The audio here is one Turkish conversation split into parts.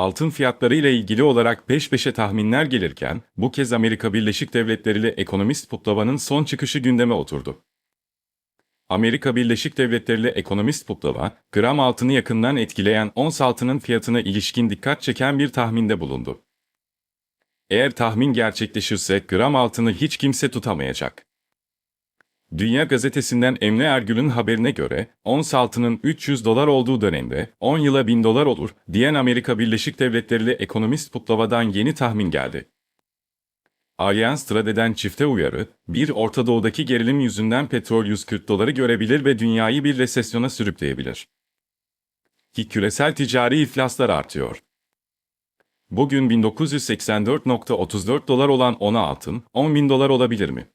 altın fiyatları ile ilgili olarak peş peşe tahminler gelirken, bu kez Amerika Birleşik Devletleri ile ekonomist Putlava'nın son çıkışı gündeme oturdu. Amerika Birleşik Devletleri ile ekonomist Putlava, gram altını yakından etkileyen ons altının fiyatına ilişkin dikkat çeken bir tahminde bulundu. Eğer tahmin gerçekleşirse gram altını hiç kimse tutamayacak. Dünya Gazetesi'nden Emre Ergül'ün haberine göre, ons altının 300 dolar olduğu dönemde 10 yıla 1000 dolar olur diyen Amerika Birleşik Devletleri ile ekonomist Putlava'dan yeni tahmin geldi. Allianz Trade'den çifte uyarı, bir Orta Doğu'daki gerilim yüzünden petrol 140 doları görebilir ve dünyayı bir resesyona sürükleyebilir. Ki küresel ticari iflaslar artıyor. Bugün 1984.34 dolar olan ona altın, 10 bin dolar olabilir mi?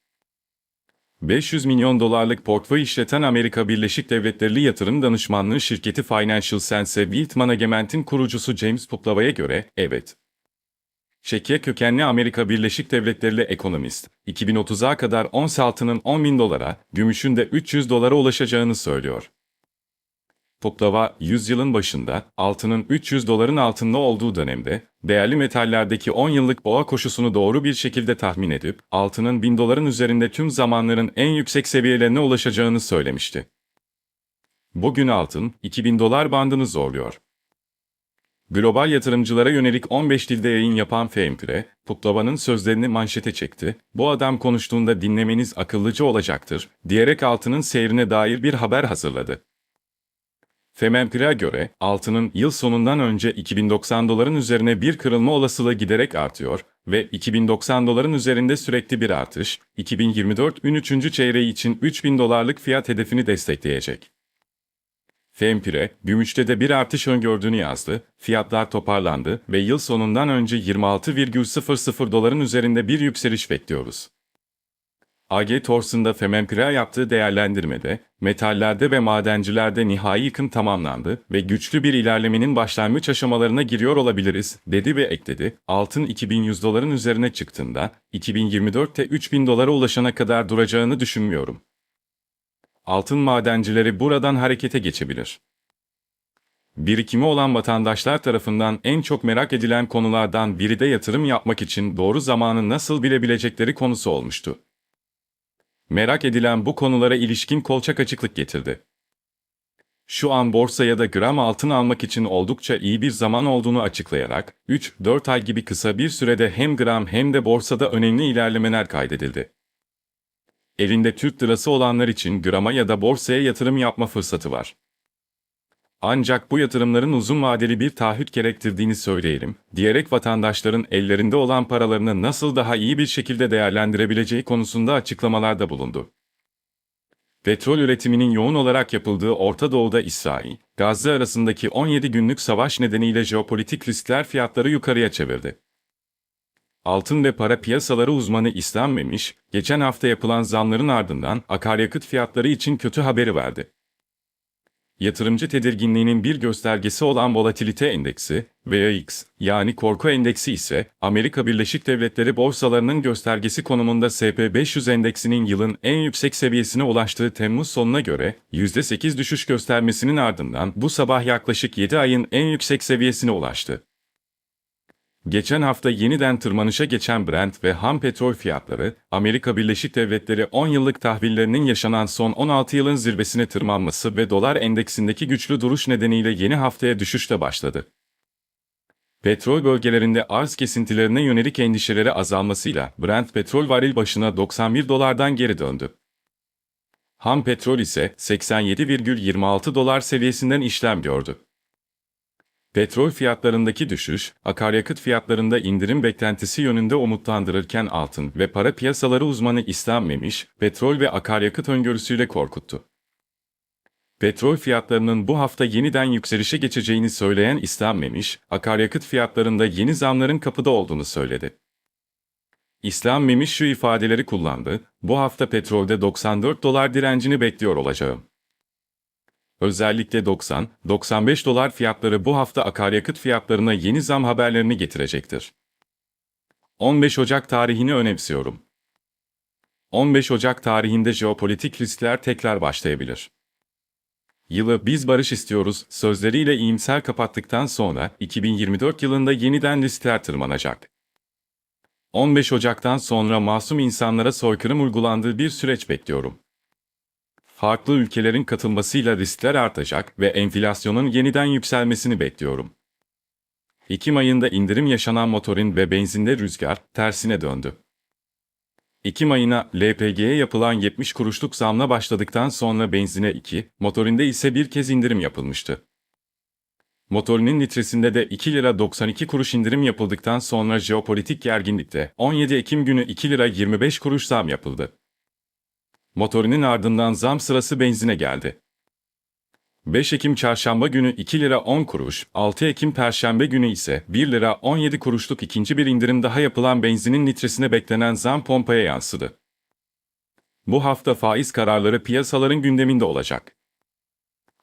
500 milyon dolarlık portföy işleten Amerika Birleşik Devletleri yatırım danışmanlığı şirketi Financial Sense Wealth Management'in kurucusu James Putlava'ya göre, evet. Çekya kökenli Amerika Birleşik Devletleri ekonomist, 2030'a kadar ons altının 10 bin dolara, gümüşün de 300 dolara ulaşacağını söylüyor. Putlava, yüzyılın başında altının 300 doların altında olduğu dönemde, değerli metallerdeki 10 yıllık boğa koşusunu doğru bir şekilde tahmin edip, altının 1000 doların üzerinde tüm zamanların en yüksek seviyelerine ulaşacağını söylemişti. Bugün altın, 2000 dolar bandını zorluyor. Global yatırımcılara yönelik 15 dilde yayın yapan Fehmpire, Putlava'nın sözlerini manşete çekti. Bu adam konuştuğunda dinlemeniz akıllıca olacaktır, diyerek altının seyrine dair bir haber hazırladı. Femempire'e göre altının yıl sonundan önce 2090 doların üzerine bir kırılma olasılığı giderek artıyor ve 2090 doların üzerinde sürekli bir artış, 2024'ün 3. çeyreği için 3000 dolarlık fiyat hedefini destekleyecek. Fempire, gümüşte de bir artış öngördüğünü yazdı, fiyatlar toparlandı ve yıl sonundan önce 26,00 doların üzerinde bir yükseliş bekliyoruz. AG Tors'unda Femempire yaptığı değerlendirmede, metallerde ve madencilerde nihai yıkım tamamlandı ve güçlü bir ilerlemenin başlangıç aşamalarına giriyor olabiliriz, dedi ve ekledi. Altın 2100 doların üzerine çıktığında, 2024'te 3000 dolara ulaşana kadar duracağını düşünmüyorum. Altın madencileri buradan harekete geçebilir. Birikimi olan vatandaşlar tarafından en çok merak edilen konulardan biri de yatırım yapmak için doğru zamanı nasıl bilebilecekleri konusu olmuştu. Merak edilen bu konulara ilişkin kolçak açıklık getirdi. Şu an borsa ya da gram altın almak için oldukça iyi bir zaman olduğunu açıklayarak, 3-4 ay gibi kısa bir sürede hem gram hem de borsada önemli ilerlemeler kaydedildi. Elinde Türk lirası olanlar için grama ya da borsaya yatırım yapma fırsatı var. Ancak bu yatırımların uzun vadeli bir taahhüt gerektirdiğini söyleyelim, diyerek vatandaşların ellerinde olan paralarını nasıl daha iyi bir şekilde değerlendirebileceği konusunda açıklamalarda bulundu. Petrol üretiminin yoğun olarak yapıldığı Orta Doğu'da İsrail, Gazze arasındaki 17 günlük savaş nedeniyle jeopolitik riskler fiyatları yukarıya çevirdi. Altın ve para piyasaları uzmanı İslam Memiş, geçen hafta yapılan zamların ardından akaryakıt fiyatları için kötü haberi verdi. Yatırımcı tedirginliğinin bir göstergesi olan volatilite endeksi, VIX, yani korku endeksi ise Amerika Birleşik Devletleri borsalarının göstergesi konumunda SP500 endeksinin yılın en yüksek seviyesine ulaştığı Temmuz sonuna göre %8 düşüş göstermesinin ardından bu sabah yaklaşık 7 ayın en yüksek seviyesine ulaştı. Geçen hafta yeniden tırmanışa geçen Brent ve ham petrol fiyatları, Amerika Birleşik Devletleri 10 yıllık tahvillerinin yaşanan son 16 yılın zirvesine tırmanması ve dolar endeksindeki güçlü duruş nedeniyle yeni haftaya düşüşle başladı. Petrol bölgelerinde arz kesintilerine yönelik endişeleri azalmasıyla Brent petrol varil başına 91 dolardan geri döndü. Ham petrol ise 87,26 dolar seviyesinden işlem gördü. Petrol fiyatlarındaki düşüş, akaryakıt fiyatlarında indirim beklentisi yönünde umutlandırırken altın ve para piyasaları uzmanı İslam Memiş, petrol ve akaryakıt öngörüsüyle korkuttu. Petrol fiyatlarının bu hafta yeniden yükselişe geçeceğini söyleyen İslam Memiş, akaryakıt fiyatlarında yeni zamların kapıda olduğunu söyledi. İslam Memiş şu ifadeleri kullandı, bu hafta petrolde 94 dolar direncini bekliyor olacağım. Özellikle 90-95 dolar fiyatları bu hafta akaryakıt fiyatlarına yeni zam haberlerini getirecektir. 15 Ocak tarihini önemsiyorum. 15 Ocak tarihinde jeopolitik riskler tekrar başlayabilir. Yılı biz barış istiyoruz sözleriyle iyimser kapattıktan sonra 2024 yılında yeniden listeler tırmanacak. 15 Ocak'tan sonra masum insanlara soykırım uygulandığı bir süreç bekliyorum. Farklı ülkelerin katılmasıyla riskler artacak ve enflasyonun yeniden yükselmesini bekliyorum. Ekim ayında indirim yaşanan motorin ve benzinde rüzgar tersine döndü. Ekim ayına LPG'ye yapılan 70 kuruşluk zamla başladıktan sonra benzine 2, motorinde ise bir kez indirim yapılmıştı. Motorinin litresinde de 2 lira 92 kuruş indirim yapıldıktan sonra jeopolitik gerginlikte 17 Ekim günü 2 lira 25 kuruş zam yapıldı. Motorinin ardından zam sırası benzine geldi. 5 Ekim çarşamba günü 2 lira 10 kuruş, 6 Ekim perşembe günü ise 1 lira 17 kuruşluk ikinci bir indirim daha yapılan benzinin litresine beklenen zam pompaya yansıdı. Bu hafta faiz kararları piyasaların gündeminde olacak.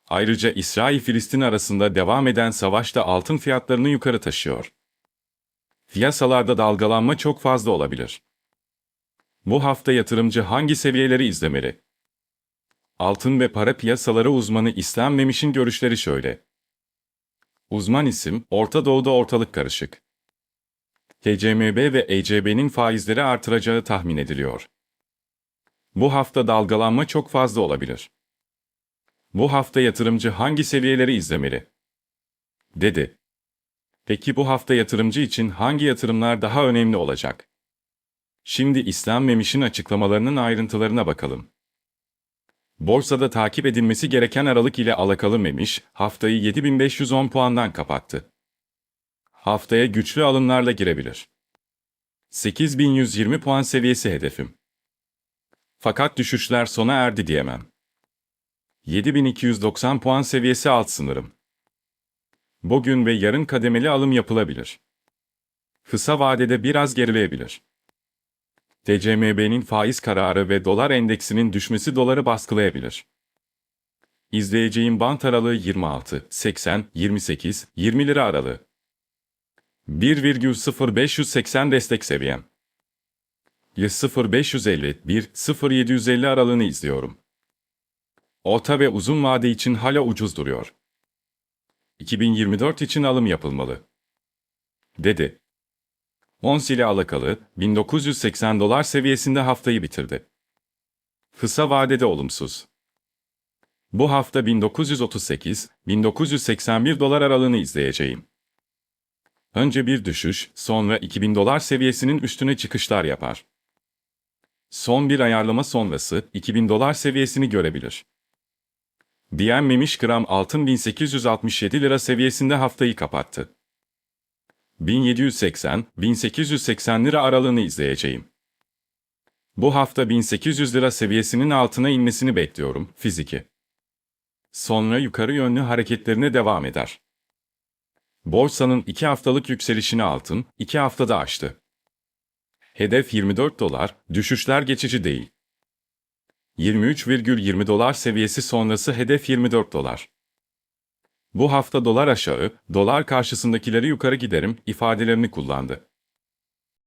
Ayrıca İsrail-Filistin arasında devam eden savaş da altın fiyatlarını yukarı taşıyor. Piyasalarda dalgalanma çok fazla olabilir. Bu hafta yatırımcı hangi seviyeleri izlemeli? Altın ve para piyasaları uzmanı İslam Memiş'in görüşleri şöyle. Uzman isim, Orta Doğu'da ortalık karışık. TCMB ve ECB'nin faizleri artıracağı tahmin ediliyor. Bu hafta dalgalanma çok fazla olabilir. Bu hafta yatırımcı hangi seviyeleri izlemeli? Dedi. Peki bu hafta yatırımcı için hangi yatırımlar daha önemli olacak? Şimdi İslam Memiş'in açıklamalarının ayrıntılarına bakalım. Borsada takip edilmesi gereken aralık ile alakalı Memiş, haftayı 7510 puandan kapattı. Haftaya güçlü alımlarla girebilir. 8120 puan seviyesi hedefim. Fakat düşüşler sona erdi diyemem. 7290 puan seviyesi alt sınırım. Bugün ve yarın kademeli alım yapılabilir. Kısa vadede biraz gerileyebilir. TCMB'nin faiz kararı ve dolar endeksinin düşmesi doları baskılayabilir. İzleyeceğim bant aralığı 26, 80, 28, 20 lira aralığı. 1,0580 destek seviyem. 0,550, 1,0750 aralığını izliyorum. Orta ve uzun vade için hala ucuz duruyor. 2024 için alım yapılmalı. Dedi. Ons ile alakalı 1980 dolar seviyesinde haftayı bitirdi. Kısa vadede olumsuz. Bu hafta 1938-1981 dolar aralığını izleyeceğim. Önce bir düşüş, sonra 2000 dolar seviyesinin üstüne çıkışlar yapar. Son bir ayarlama sonrası 2000 dolar seviyesini görebilir. Diyenmemiş gram altın 1867 lira seviyesinde haftayı kapattı. 1780-1880 lira aralığını izleyeceğim. Bu hafta 1800 lira seviyesinin altına inmesini bekliyorum, fiziki. Sonra yukarı yönlü hareketlerine devam eder. Borsanın 2 haftalık yükselişini altın, 2 haftada aştı. Hedef 24 dolar, düşüşler geçici değil. 23,20 dolar seviyesi sonrası hedef 24 dolar. Bu hafta dolar aşağı, dolar karşısındakileri yukarı giderim ifadelerini kullandı.